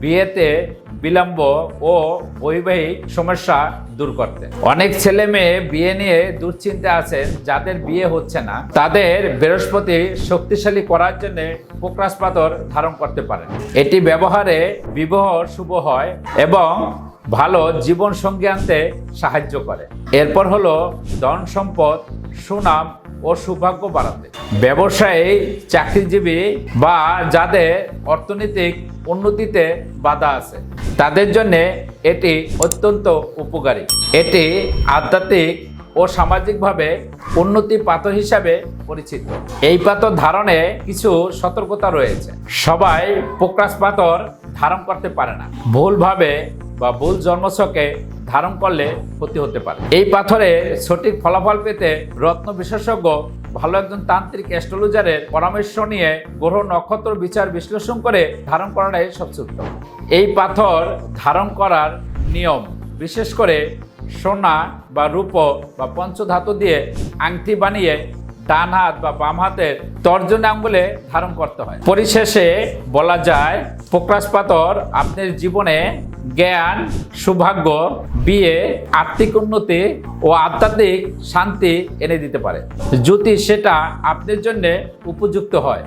বিয়েতে বিলম্ব ও বৈবাহিক সমস্যা দূর করতে। অনেক ছেলে মেয়ে বিয়ে নিয়ে দুশ্চিন্তা আছেন, যাদের বিয়ে হচ্ছে না। তাদের বৃহস্পতি শক্তিশালী করার জন্য পোকরাস পাথর ধারণ করতে পারেন। এটি ব্যবহারে বিবাহ শুভ হয় এবং ভালো জীবন সঙ্গী আনতে সাহায্য করে। এরপর হলো ধন সম্পদ সুনাম ও সৌভাগ্য বাড়াতে। ব্যবসায়ী, চাকরিজীবী বা যাদের অর্থনৈতিক উন্নতিতে বাধা আছে, তাদের জন্য এটি অত্যন্ত উপকারী। এটি আধ্যাত্মিক ও সামাজিকভাবে উন্নতি পাথর হিসাবে পরিচিত। এই পাথর ধারণে কিছু সতর্কতা রয়েছে। সবাই পোকরাস পাথর ধারণ করতে পারে না। ভুলভাবে বা ভুল জন্মছকে ধারণ করলে ক্ষতি হতে পারে। এই পাথরে সঠিক ফলাফল পেতে রত্ন বিশেষজ্ঞ ভালো একজন তান্ত্রিক অ্যাস্ট্রোলজারের পরামর্শ নিয়ে গ্রহ নক্ষত্র বিচার বিশ্লেষণ করে ধারণ করাটাই সবচেয়ে উত্তম। এই পাথর ধারণ করার নিয়ম বিশেষ করে সোনা বা রূপ বা পঞ্চধাতু দিয়ে আংটি বানিয়ে ডান হাত বা বাম হাতের তর্জন আঙ্গুলে ধারণ করতে হয়। পরিশেষে বলা যায়, পোকরাস আপনার জীবনে জ্ঞান, সৌভাগ্য, বিয়ে, আর্থিক উন্নতি ও আধ্যাত্মিক শান্তি এনে দিতে পারে। যদি সেটা আপনার জন্য উপযুক্ত হয়